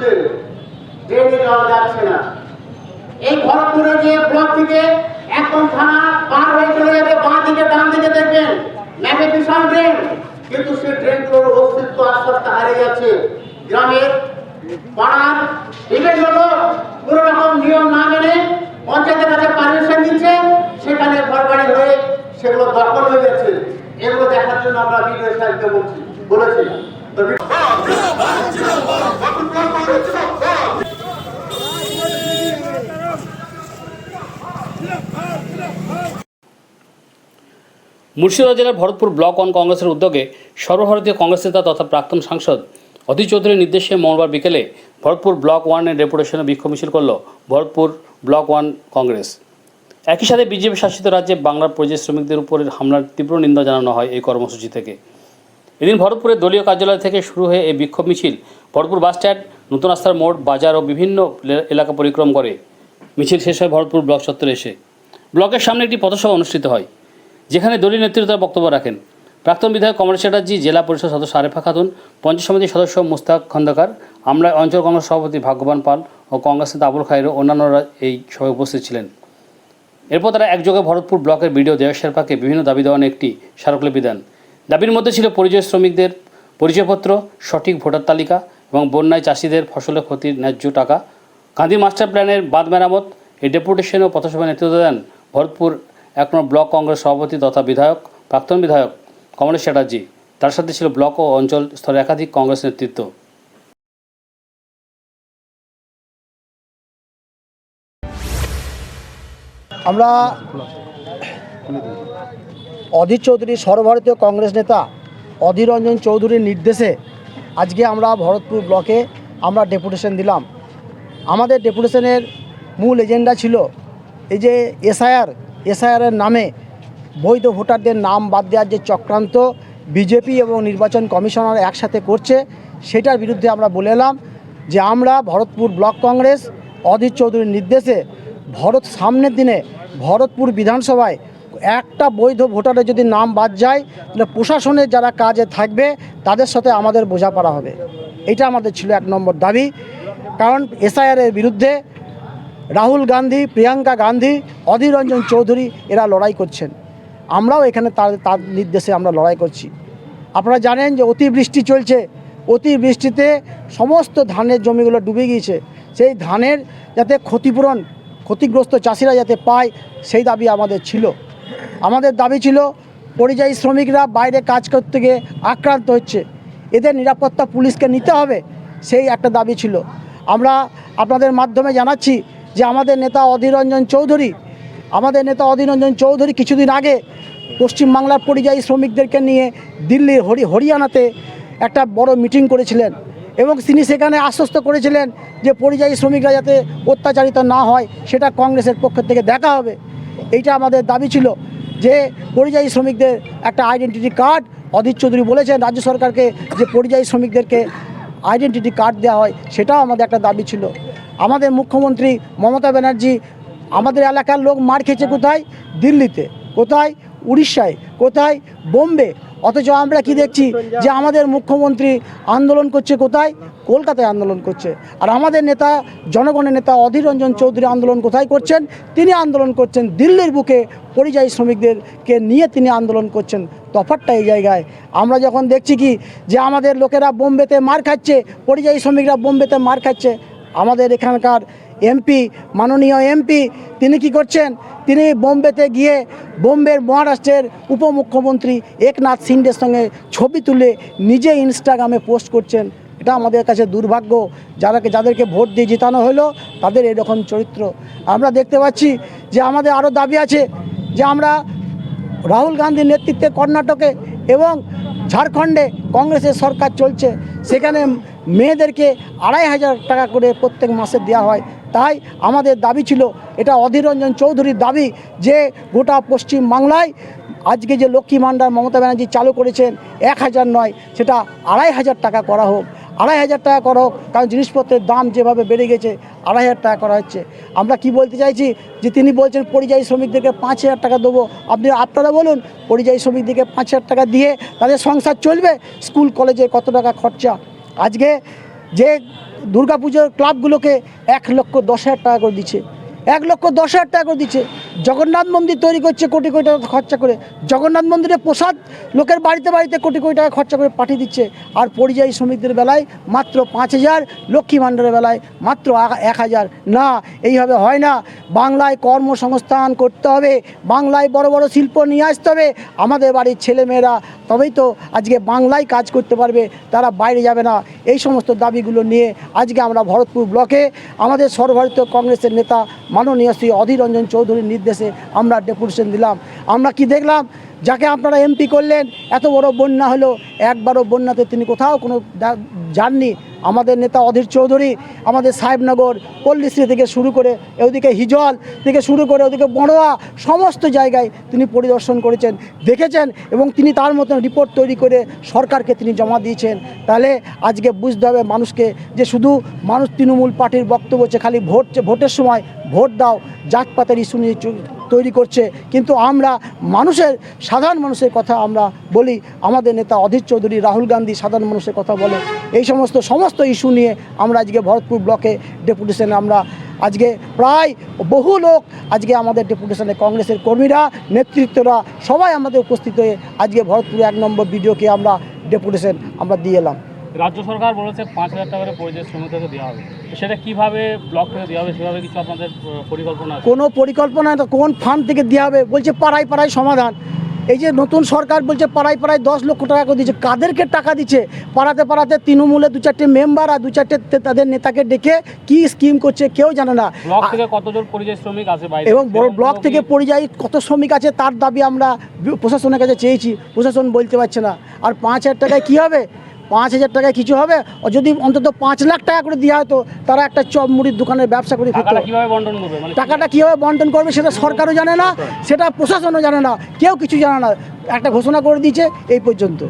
হচ্ছে, ট্রেনে যাওয়া যাচ্ছে না। এই ভরতপুরে যে ব্লক থেকে একদম থানা পার হয়ে চলে যাবে, বাঁ দিকে, ডান দিকে দেখবেন। ম্যাপে বিশাল ড্রেন। কিন্তু সেই ড্রেনগুলোর অস্তিত্ব আস্তে আস্তে হারিয়ে যাচ্ছে। গ্রামের পাড়ার বিভিন্ন লোক কোনো রকম নিয়ম না মেনে পঞ্চায়েতের কাছে পারমিশন দিচ্ছে সেখানে ঘর বাড়ি হয়ে সেগুলো দখল হয়ে যাচ্ছে। এগুলো দেখার জন্য আমরা ভিডিও সাহিত্য বলছি, বলেছি। মুর্শিদাবাদ জেলার ভরতপুর ব্লক ওয়ান কংগ্রেসের উদ্যোগে সর্বভারতীয় কংগ্রেস নেতা তথা প্রাক্তন সাংসদ অধীর চৌধুরীর নির্দেশে মঙ্গলবার বিকেলে ভরতপুর ব্লক ওয়ানের ডেপুটেশনে বিক্ষোভ মিছিল করল ভরতপুর ব্লক ওয়ান কংগ্রেস। একই সাথে বিজেপি শাসিত রাজ্যে বাংলার পরিযায়ী শ্রমিকদের উপরে হামলার তীব্র নিন্দা জানানো হয় এই কর্মসূচি থেকে। এদিন ভরতপুরের দলীয় কার্যালয় থেকে শুরু হয়ে এই বিক্ষোভ মিছিল ভরতপুর বাসস্ট্যান্ড নতুন রাস্তার মোড়, বাজার ও বিভিন্ন এলাকা পরিক্রম করে। মিছিল শেষ হয় ভরতপুর ব্লক চত্বরে এসে। ব্লকের সামনে একটি পথসভা অনুষ্ঠিত হয়, যেখানে দলীয় নেতৃত্ব বক্তব্য রাখেন। প্রাক্তন বিধায়ক কমল চ্যাটার্জি, জেলা পরিষদ সদস্য আরেফা খাতুন, পঞ্চায়েত সমিতির সদস্য মুস্তাক খন্দকার আমরা অঞ্চল কংগ্রেস সভাপতি ভাগ্যবান পাল ও কংগ্রেস নেতা আবুল খায়ের অন্যান্যরা এই সভায় উপস্থিত ছিলেন। এরপর তারা একযোগে ভরতপুর ব্লকের বিডিও দেওয়া শেরপাকে বিভিন্ন দাবি দেওয়ান একটি স্মারকলিপি দেন। দাবির মধ্যে ছিল পরিযায়ী শ্রমিকদের পরিচয়পত্র, সঠিক ভোটার তালিকা এবং বন্যায় চাষিদের ফসলের ক্ষতির ন্যায্য টাকা। গান্ধী মাস্টার প্ল্যানের বাদ মেরামত এই ডেপুটেশন ও পথসভায় নেতৃত্ব দেন ভরতপুর এক নম্বর ব্লক কংগ্রেস সভাপতি তথা বিধায়ক, প্রাক্তন বিধায়ক কমলেশ চ্যাটার্জি। তার সাথে ছিল ব্লক ও অঞ্চল স্তরে একাধিক কংগ্রেস নেতৃত্ব। আমরা অধীর চৌধুরী সর্বভারতীয় কংগ্রেস নেতা অধীর রঞ্জন চৌধুরীর নির্দেশে আজকে আমরা ভরতপুর ব্লকে আমরা ডেপুটেশন দিলাম। আমাদের ডেপুটেশনের মূল এজেন্ডা ছিল এই যে এসআইআর এসআইআরের নামে বৈধ ভোটারদের নাম বাদ দেওয়ার যে চক্রান্ত বিজেপি এবং নির্বাচন কমিশনার একসাথে করছে, সেটার বিরুদ্ধে আমরা বলে এলাম যে আমরা ভরতপুর ব্লক কংগ্রেস অধীর চৌধুরীর নির্দেশে ভরত সামনের দিনে ভরতপুর বিধানসভায় একটা বৈধ ভোটারের যদি নাম বাদ যায়, তাহলে প্রশাসনের যারা কাজে থাকবে, তাদের সাথে আমাদের বোঝাপড়া হবে। এটা আমাদের ছিল এক নম্বর দাবি। কারণ এসআইআরের বিরুদ্ধে রাহুল গান্ধী, প্রিয়াঙ্কা গান্ধী, অধীর রঞ্জন চৌধুরী, এরা লড়াই করছেন। আমরাও এখানে তার তার নির্দেশে আমরা লড়াই করছি। আপনারা জানেন যে অতিবৃষ্টি চলছে। অতিবৃষ্টিতে সমস্ত ধানের জমিগুলো ডুবে গিয়েছে। সেই ধানের যাতে ক্ষতিপূরণ, ক্ষতিগ্রস্ত চাষিরা যাতে পায়, সেই দাবি আমাদের ছিল। আমাদের দাবি ছিল পরিযায়ী শ্রমিকরা বাইরে কাজ করতে গিয়ে আক্রান্ত হচ্ছে। এদের নিরাপত্তা পুলিশকে নিতে হবে, সেই একটা দাবি ছিল। আমরা আপনাদের মাধ্যমে জানাচ্ছি যে আমাদের নেতা অধীর রঞ্জন চৌধুরী, আমাদের নেতা অধীর রঞ্জন চৌধুরী কিছুদিন আগে পশ্চিমবাংলার পরিযায়ী শ্রমিকদেরকে নিয়ে দিল্লির হরি, হরিয়ানাতে একটা বড় মিটিং করেছিলেন এবং তিনি সেখানে আশ্বস্ত করেছিলেন যে পরিযায়ী শ্রমিকরা যাতে অত্যাচারিত না হয়, সেটা কংগ্রেসের পক্ষ থেকে দেখা হবে। এইটা আমাদের দাবি ছিল যে পরিযায়ী শ্রমিকদের একটা আইডেন্টিটি কার্ড অধীর চৌধুরী বলেছেন, রাজ্য সরকারকে যে পরিযায়ী শ্রমিকদেরকে আইডেন্টিটি কার্ড দেওয়া হয়, সেটাও আমাদের একটা দাবি ছিল। আমাদের মুখ্যমন্ত্রী মমতা ব্যানার্জি, আমাদের এলাকার লোক মার খেয়েছে কোথায়? দিল্লিতে। কোথায়? উড়িষ্যায়। কোথায়? বোম্বে। অথচ আমরা কি দেখছি যে আমাদের মুখ্যমন্ত্রী আন্দোলন করছে কোথায়? কলকাতায় আন্দোলন করছে। আর আমাদের নেতা, জনগণের নেতা অধীর রঞ্জন চৌধুরী আন্দোলন কোথায় করছেন? তিনি আন্দোলন করছেন দিল্লির বুকে। পরিযায়ী শ্রমিকদেরকে নিয়ে তিনি আন্দোলন করছেন তফাৎটা এই জায়গায়। আমরা যখন দেখছি কি যে আমাদের লোকেরা বোম্বেতে মার খাচ্ছে, পরিযায়ী শ্রমিকরা বোম্বেতে মার খাচ্ছে, আমাদের এখানকার এমপি, মাননীয় এমপি, তিনি কি করছেন? তিনি বোম্বেতে গিয়ে বোম্বের মহারাষ্ট্রের উপমুখ্যমন্ত্রী একনাথ সিন্ডের সঙ্গে ছবি তুলে নিজে ইনস্টাগ্রামে পোস্ট করছেন। এটা আমাদের কাছে দুর্ভাগ্য। যারাকে, যাদেরকে ভোট দিয়ে জিতানো হলো, তাদের এরকম চরিত্র। আমরা দেখতে পাচ্ছি যে আমাদের আরও দাবি আছে যে আমরা রাহুল গান্ধীর নেতৃত্বে কর্ণাটকে এবং ঝাড়খণ্ডে কংগ্রেসের সরকার চলছে। সেখানে মেয়েদেরকে আড়াই হাজার টাকা করে প্রত্যেক মাসে দেওয়া হয়। তাই আমাদের দাবি ছিল, এটা অধীর রঞ্জন চৌধুরীর দাবি যে গোটা পশ্চিম বাংলায় আজকে যে লক্ষ্মী ভাণ্ডার মমতা ব্যানার্জি চালু করেছেন, এক হাজার নয়, সেটা আড়াই হাজার টাকা করা হোক। আড়াই হাজার টাকা করা হোক, কারণ জিনিসপত্রের দাম যেভাবে বেড়ে গেছে, আড়াই হাজার টাকা করা হচ্ছে। আমরা কি বলতে চাইছি যে তিনি বলছেন, পরিযায়ী শ্রমিকদেরকে পাঁচ হাজার টাকা দেবো। আপনি, আপনারা বলুন, পরিযায়ী শ্রমিকদেরকে পাঁচ হাজার টাকা দিয়ে তাদের সংসার চলবে? স্কুল, কলেজে কত টাকা খরচা? আজকে যে দুর্গাপুজোর ক্লাবগুলোকে এক লক্ষ দশ হাজার টাকা করে দিচ্ছে। এক লক্ষ দশ হাজার টাকা করে দিচ্ছে। জগন্নাথ মন্দির তৈরি করছে কোটি কোটি টাকা খরচা করে। জগন্নাথ মন্দিরে প্রসাদ লোকের বাড়িতে বাড়িতে কোটি কোটি টাকা খরচা করে পাঠিয়ে দিচ্ছে। আর পরিযায়ী শ্রমিকদের বেলায় মাত্র পাঁচ হাজার, লক্ষ্মী ভাণ্ডারের বেলায় মাত্র এক হাজার। না, এইভাবে হয় না। বাংলায় কর্মসংস্থান করতে হবে। বাংলায় বড় বড় শিল্প নিয়ে আসতে হবে। আমাদের বাড়ির ছেলেমেয়েরা তবেই তো আজকে বাংলায় কাজ করতে পারবে। তারা বাইরে যাবে না। এই সমস্ত দাবিগুলো নিয়ে আজকে আমরা ভরতপুর ব্লকে আমাদের সর্বভারতীয় কংগ্রেসের নেতা মাননীয় শ্রী অধীর রঞ্জন চৌধুরীর নির্দেশে আমরা ডেপুটেশন দিলাম। আমরা কি দেখলাম? যাকে আপনারা এমপি করলেন, এত বড় বন্যা হলো, একবারও বন্যাতে তিনি কোথাও কোনো যাননি। আমাদের নেতা অধীর চৌধুরী, আমাদের সাহেবনগর পল্লীশ্রী থেকে শুরু করে ওদিকে হিজল থেকে শুরু করে ওদিকে বড়োয়া সমস্ত জায়গায় তিনি পরিদর্শন করেছেন, দেখেছেন এবং তিনি তার মতন রিপোর্ট তৈরি করে সরকারকে তিনি জমা দিয়েছেন। তাহলে আজকে বুঝতে হবে মানুষকে যে শুধু মানুষ তৃণমূল পার্টির বক্তব্য হচ্ছে খালি ভোট ভোটের সময় ভোট দাও, জাতপাতের ইস্যু নিয়ে তৈরি করছে। কিন্তু আমরা মানুষের, সাধারণ মানুষের কথা আমরা বলি, আমাদের নেতা অধীর চৌধুরী রাহুল গান্ধী সাধারণ মানুষের কথা বলে। এই সমস্ত সমস্ত ইস্যু নিয়ে আমরা আজকে ভরতপুর ব্লকে ডেপুটেশনে আমরা আজকে প্রায় বহু লোক আজকে আমাদের ডেপুটেশনে কংগ্রেসের কর্মীরা, নেতৃত্বরা সবাই আমাদের উপস্থিত হয়ে আজকে ভরতপুর এক নম্বর বিডিওকে আমরা ডেপুটেশন আমরা দিয়ে এলাম। রাজ্য সরকার বলেছে পাঁচ হাজার টাকা করে পরিযায়ী শ্রমিকদেরকে দেওয়া হবে। সেটা কীভাবে ব্লক থেকে দেওয়া হবে সেভাবে কিছু আপনাদের পরিকল্পনা কোনো পরিকল্পনা তো কোন ফান্ড থেকে দেওয়া হবে? বলছে পাড়ায় পাড়ায় সমাধান। এই যে নতুন সরকার বলছে পাড়ায় পাড়ায় দশ লক্ষ টাকা করে দিচ্ছে কাদেরকে টাকা দিচ্ছে? পাড়াতে পাড়াতে তৃণমূলে দু চারটে মেম্বার আর দু চারটে তাদের নেতাকে ডেকে কি স্কিম করছে কেউ জানে না। ব্লক থেকে কতজন পরিযায়ী শ্রমিক আছে এবং বড় ব্লক থেকে পরিযায়ী কত শ্রমিক আছে তার দাবি আমরা প্রশাসনের কাছে চেয়েছি। প্রশাসন বলতে পারছে না। আর পাঁচ হাজার টাকায় কী হবে? পাঁচ হাজার টাকায় কিছু হবে? যদি অন্তত পাঁচ লাখ টাকা করে দেওয়া হতো তারা একটা চপ মুড়ির দোকানের ব্যবসা করে টাকাটা কীভাবে মানে টাকাটা কীভাবে বন্টন করবে সেটা সরকারও জানে না সেটা প্রশাসনও জানে না কেউ কিছু জানে না। একটা ঘোষণা করে দিয়েছে এই পর্যন্ত।